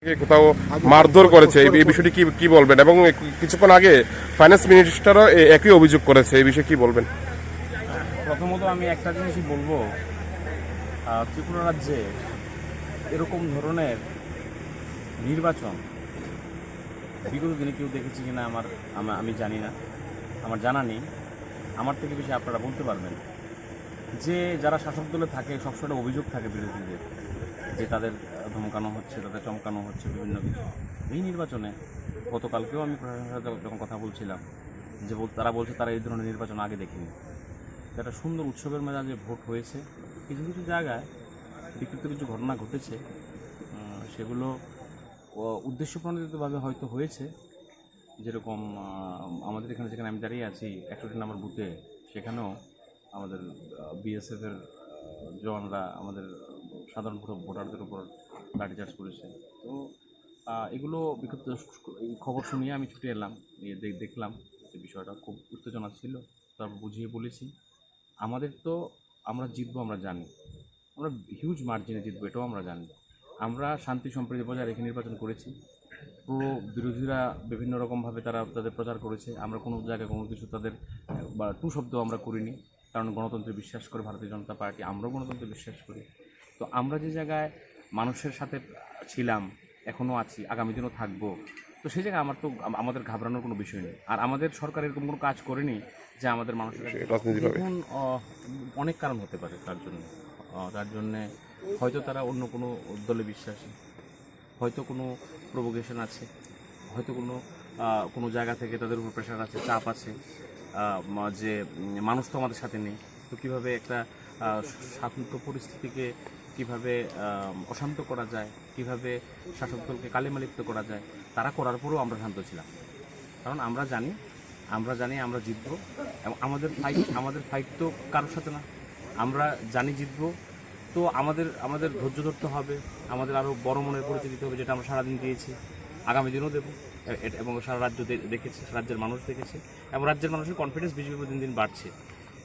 কোথাও মারধর করেছে, এই বিষয়টি কি কি বলবেন? এবং কিছুক্ষণ আগে ফাইন্যান্স মিনিস্টারও একই অভিযোগ করেছে, এই বিষয়ে কি বলবেন? প্রথমত আমি একটা জিনিসই বলব ত্রিপুরা রাজ্যে এরকম ধরনের নির্বাচন বিগত দিনে কেউ দেখেছি কিনা আমার আমি জানি না, আমার জানা নেই। আমার থেকে বেশি আপনারা বলতে পারবেন। যে যারা শাসক দলে থাকে, সবসময় অভিযোগ থাকে বিরোধীদের। যে তাদের ধমকানো হচ্ছে, তাদের চমকানো হচ্ছে বিভিন্ন কিছু। এই নির্বাচনে গতকালকেও আমি প্রশাসনের যখন কথা বলছিলাম, যে তারা বলছে তারা এই ধরনের নির্বাচন আগে দেখেনি। একটা সুন্দর উৎসবের মেজাজে ভোট হয়েছে, কিছু কিছু জায়গায় বিকৃত কিছু ঘটনা ঘটেছে সেগুলো উদ্দেশ্যপ্রণোদিতভাবে হয়তো হয়েছে। যেরকম আমাদের এখানে যেখানে আমি দাঁড়িয়ে আছি, একষট্টি নম্বর বুথে, সেখানেও আমাদের বিএসএফের জওয়ানরা আমাদের সাধারণ ভোট- ভোটারদের উপর লাঠিচার্জ করেছে। তো এগুলো এই খবর শুনিয়ে আমি ছুটে এলাম দেখলাম যে বিষয়টা খুব উত্তেজনা ছিল। তারপর বুঝিয়ে বলেছি, আমাদের তো আমরা জিতবো, আমরা জানি। আমরা হিউজ মার্জিনে জিতবো, এটাও আমরা জানি। আমরা শান্তি সম্প্রীতি বজায় রেখে নির্বাচন করেছি। পুরো বিরোধীরা বিভিন্ন রকমভাবে তারা তাদের প্রচার করেছে। আমরা কোনো জায়গায় কোনো কিছু তাদের, বা টু শব্দ আমরা করিনি। কারণ গণতন্ত্রে বিশ্বাস করে ভারতীয় জনতা পার্টি, আমরাও গণতন্ত্রে বিশ্বাস করি। তো আমরা যে জায়গায় মানুষের সাথে ছিলাম এখনও আছি আগামী দিনও থাকব তো সেই জায়গায় আমার তো আমাদের ঘাবড়ানোর কোনো বিষয় নেই। আর আমাদের সরকার এরকম কোনো কাজ করেনি যে আমাদের মানুষের রাজনীতিভাবে। অনেক কারণ হতে পারে তার জন্য। তার জন্যে হয়তো তারা অন্য কোনো দলে বিশ্বাসী হয়তো কোনো প্রভোকেশন আছে হয়তো কোনো কোনো জায়গা থেকে তাদের উপর প্রেশার আছে চাপ আছে যে মানুষ তো আমাদের সাথে নেই। তো কীভাবে একটা শান্ত পরিস্থিতিকে কীভাবে অশান্ত করা যায়, কীভাবে শাসক দলকে কালিমালিপ্ত করা যায়, তারা করার পরেও আমরা শান্ত ছিলাম। কারণ আমরা জানি আমরা জানি আমরা জিতবো। এবং আমাদের ফাইট আমাদের ফাইট তো কারোর সাথে না। আমরা জানি জিতবো। তো আমাদের আমাদের ধৈর্য ধরতে হবে। আমাদের আরও বড় মনের পরিচয় দিতে হবে, যেটা আমরা সারাদিন দিয়েছি। আগামী দিনও দেবো। এবং সারা রাজ্য দেখেছে, রাজ্যের মানুষ দেখেছে। এবং রাজ্যের মানুষের কনফিডেন্স বিজেপি দিন দিন বাড়ছে।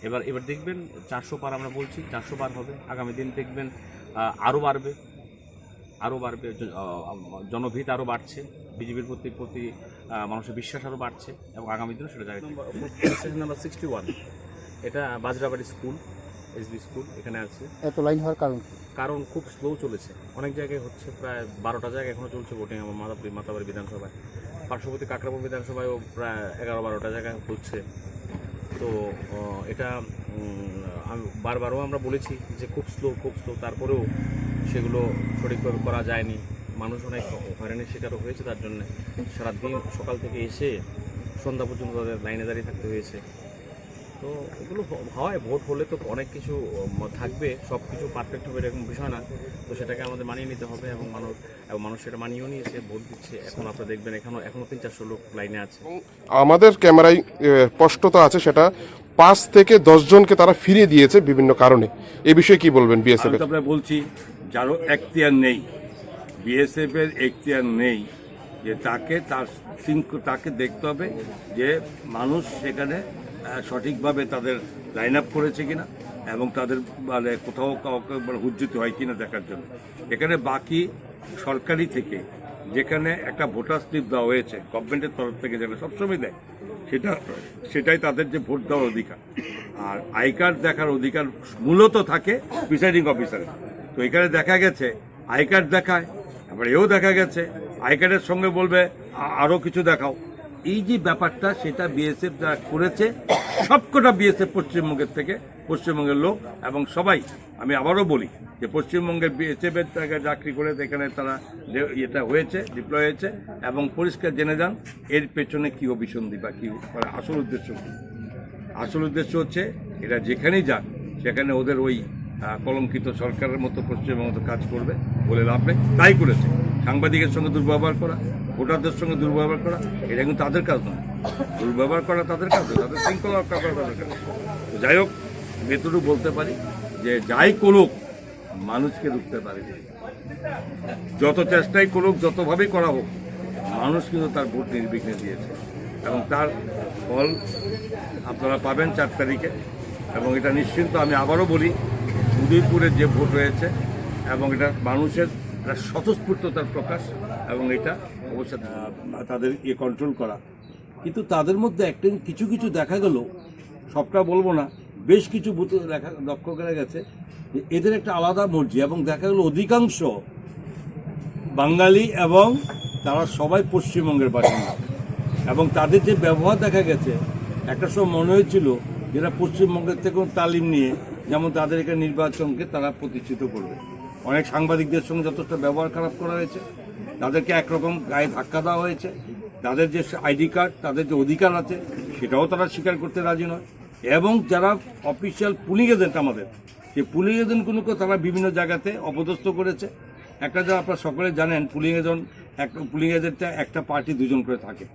এবার এবার দেখবেন চারশো পার আমরা বলছি চারশো পার হবে। আগামী দিন দেখবেন আরও বাড়বে। আরও বাড়বে জনভিত আরও বাড়ছে। বিজেপির প্রতি প্রতি মানুষের বিশ্বাস আরও বাড়ছে এবং আগামী দিনও সেটা স্টেশন নাম্বার সিক্সটি ওয়ান এটা বাজরাবাড়ি স্কুল এসবি স্কুল এখানে আছে। এত লাইন হওয়ার কারণ কারণ খুব স্লো চলেছে। অনেক জায়গায় হচ্ছে প্রায় বারোটা জায়গায় এখনও চলছে ভোটিং আমার মাদাপুরি মাতাবাড়ি বিধানসভায়। পার্শ্ববর্তী কাকরাপুর বিধানসভায়ও প্রায় এগারো বারোটা জায়গায় হচ্ছে। তো এটা বারবারও আমরা বলেছি যে খুব স্লো খুব স্লো তারপরেও সেগুলো সঠিকভাবে করা যায়নি। মানুষ অনেক হয়রানির শিকারও হয়েছে তার জন্য। সারাদিন সকাল থেকে এসে সন্ধ্যা পর্যন্ত তাদের লাইনে দাঁড়িয়ে থাকতে হয়েছে। তো এগুলো হয় ভোট হলে তো অনেক কিছু থাকবে সব কিছু পারফেক্ট হবে এরকম বিষয় না। তো সেটাকে আমাদের মানিয়ে নিতে হবে এবং মানুষ এবং মানুষ সেটা মানিয়েও নিয়েছে ভোট দিচ্ছে। এখন আপনারা দেখবেন এখনও এখনও তিন চারশো লোক লাইনে আছে। আমাদের ক্যামেরায় স্পষ্টতা আছে সেটা পাঁচ থেকে দশ জনকে তারা ফিরিয়ে দিয়েছে বিভিন্ন কারণে। এ বিষয়ে কি বলবেন বিএসএফ আমি তো আপনার বলছি যারও এখতিয়ার নেই বিএসএফ এর এখতিয়ার নেই যে তাকে তার তাকে দেখতে হবে যে মানুষ সেখানে সঠিকভাবে তাদের লাইন আপ করেছে কিনা এবং তাদের মানে কোথাও কাউকে মানে হুজ্জুতি হয় কিনা দেখার জন্য। এখানে বাকি সরকারি থেকে যেখানে একটা ভোটার স্লিপ দেওয়া হয়েছে গভর্নমেন্টের তরফ থেকে যেটা সবসময় দেয়, সেটা, সেটাই তাদের যে ভোট দেওয়ার অধিকার। আর আই কার্ড দেখার অধিকার মূলত থাকে প্রিসাইডিং অফিসারের তো এখানে দেখা গেছে, আই কার্ড দেখায়, আবার এও দেখা গেছে, আই কার্ডের সঙ্গে বলবে আরও কিছু দেখাও। এই যে ব্যাপারটা, সেটা বিএসএফ যারা করেছে, সবকটা বিএসএফ পশ্চিমবঙ্গের থেকে, পশ্চিমবঙ্গের লোক এবং সবাই, আমি আবারও বলি যে পশ্চিমবঙ্গের বিএসএফ এর জায়গায় চাকরি করে এখানে তারা এটা হয়েছে ডিপ্লয় হয়েছে এবং পরিষ্কার জেনে যান এর পেছনে কি অভিসন্ধি বা কি আসল উদ্দেশ্য আসল উদ্দেশ্য হচ্ছে এটা যেখানেই যাক, সেখানে ওদের ওই কলঙ্কিত সরকারের মতো পশ্চিমবঙ্গ কাজ করবে বলে লাভ নেই, তাই করেছে। সাংবাদিকের সঙ্গে দুর্ব্যবহার করা ভোটারদের সঙ্গে দুর্ব্যবহার করা এটা কিন্তু তাদের কাজ নয়। দুর্ব্যবহার করা তাদের কাজ নয়, তাদের শৃঙ্খলা রক্ষা করা তাদের কাজ যাই হোক ভেতরও বলতে পারি যে যাই করুক মানুষকে রুখতে পারেনি যত চেষ্টাই করুক যতভাবেই করা হোক মানুষ কিন্তু তার ভোট নির্বিঘ্নে দিয়েছে। এবং তার ফল আপনারা পাবেন চার তারিখে। এবং এটা নিশ্চিন্ত আমি আবারও বলি উদয়পুরের যে ভোট হয়েছে এবং এটা মানুষের একটা স্বতঃস্ফূর্ততার প্রকাশ এবং এটা অবশ্যই তাদের ইয়ে কন্ট্রোল করা। কিন্তু তাদের মধ্যে একটা কিছু কিছু দেখা গেল, সবটা বলব না, বেশ কিছু বুথ দেখা লক্ষ্য করা গেছে যে এদের একটা আলাদা মর্জি এবং দেখা গেল অধিকাংশ বাঙালি এবং তারা সবাই পশ্চিমবঙ্গের বাসিন্দা। এবং তাদের যে ব্যবহার দেখা গেছে, একটা সময় মনে হয়েছিল যেটা পশ্চিমবঙ্গের থেকেও তালিম নিয়ে, যেমন তাদের এখানে নির্বাচনকে তারা প্রতিষ্ঠিত করবে। অনেক সাংবাদিকদের সঙ্গে যথেষ্ট ব্যবহার খারাপ করা হয়েছে। তাদেরকে একরকম গায়ে ধাক্কা দেওয়া হয়েছে। তাদের যে আইডি কার্ড, তাদের যে অধিকার আছে, সেটাও তারা স্বীকার করতে রাজি নয়। এবং যারা অফিসিয়াল পুলিং এজেন্ট আমাদের সেই পুলিং এজেন্টগুলোকে তারা বিভিন্ন জায়গাতে অপদস্থ করেছে। একটা যা আপনারা সকলে জানেন, পুলিং এজেন্ট একটা পুলিং এজেন্টটা একটা পার্টি দুজন করে থাকে।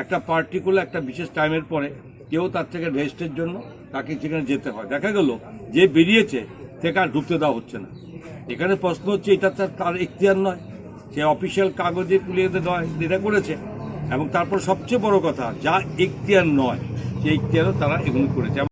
একটা পার্টি করলে একটা বিশেষ টাইমের পরে কেউ তার থেকে রেস্টের জন্য তাকে সেখানে যেতে হয়। দেখা গেল, যে বেরিয়েছে থেকে আর ঢুকতে দেওয়া হচ্ছে না। এখানে প্রশ্ন হচ্ছে, এটা তার তার এখতিয়ার নয়? সে অফিসিয়াল কাগজে তুলে দেয় এটা করেছে। এবং তারপর সবচেয়ে বড় কথা, যা এখতিয়ার নয়, সেই ইখতিয়ারও তারা এগুলো করেছে।